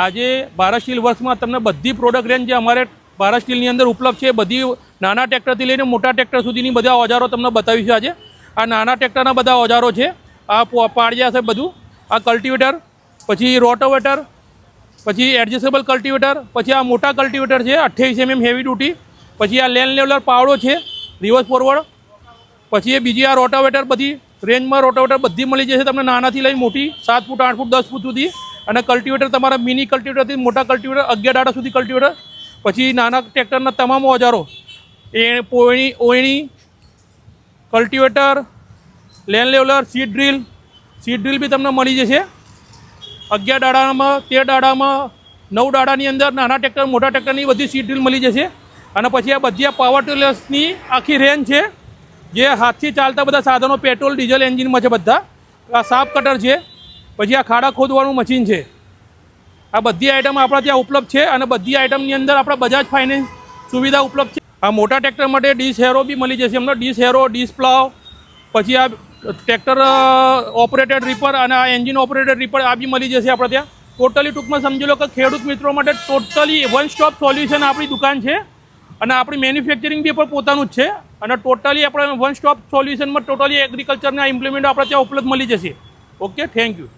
આજે ભારત સ્ટીલ વર્ક્સમાં તમને બધી પ્રોડક્ટ રેન્જ જે અમારે ભારત સ્ટીલની અંદર ઉપલબ્ધ છે બધી નાના ટ્રેક્ટરથી લઈને મોટા ટ્રેક્ટર સુધીની બધા ઓજારો તમને બતાવીશું આજે. આ નાના ટ્રેક્ટરના બધા ઓજારો છે, આ પાડિયા છે બધું. આ કલ્ટિવેટર પછી રોટોવેટર પછી એડજસ્ટેબલ કલ્ટિવેટર પછી આ મોટા કલ્ટિવેટર છે, અઠ્યાવીસ એમએમ હેવી ડ્યુટી પછી આ લેન લેવલર પાવડો છે રિવર્સ ફોરવર્ડ પછી એ બીજી આ રોટાવેટર બધી રેન્જમાં રોટાવેટર બધી મળી જશે તમને નાનાથી લઈ મોટી, સાત ફૂટ, આઠ ફૂટ, દસ ફૂટ સુધી. અને કલ્ટિવેટર તમારા મિની કલ્ટિવેટરથી મોટા કલ્ટિવેટર અગિયાર દાડા સુધી કલ્ટિવેટર પછી નાના ટ્રેક્ટરના તમામ ઓજારો, એ પોયણી, ઓયણી cultivator land leveller seed drill seed drill બી તમને મળી જશે. અગિયાર દાડામાં, તેર દાડામાં, નવ દાડાની અંદર નાના ટ્રેક્ટર મોટા ટ્રેક્ટરની બધી સીડ ડ્રીલ મળી જશે. અને પછી આ બધી આ પાવર ટિલર્સની આખી રેન્જ છે, જે હાથથી ચાલતા બધા સાધનો પેટ્રોલ ડીઝલ એન્જિનમાં છે બધા. આ સાપ કટર છે. પછી આ ખાડા ખોદવાનું મશીન છે. આ બધી આઇટમ આપણા ત્યાં ઉપલબ્ધ છે અને બધી આઇટમની અંદર આપણા બજાજ ફાઇનાન્સ સુવિધા ઉપલબ્ધ છે. આ મોટા ટ્રેક્ટર માટે ડીશ હેરો બી મળી જશે. એમનો ડીશ હેરો, ડીશ પ્લાવ પછી આ ટ્રેક્ટર ઓપરેટેડ રીપર અને આ એન્જિન ઓપરેટેડ રીપર આ બી મળી જશે આપણે ત્યાં. ટોટલી ટૂંકમાં સમજી લો કે ખેડૂત મિત્રો માટે ટોટલી વન સ્ટોપ સોલ્યુશન આપણી દુકાન છે. અને આપણી મેન્યુફેક્ચરિંગ બી પણ પોતાનું જ છે. અને ટોટલી આપણે વન સ્ટોપ સોલ્યુશનમાં ટોટલી એગ્રીકલ્ચરના ઇમ્પ્લિમેન્ટ આપણે ત્યાં ઉપલબ્ધ મળી જશે. Okay thank you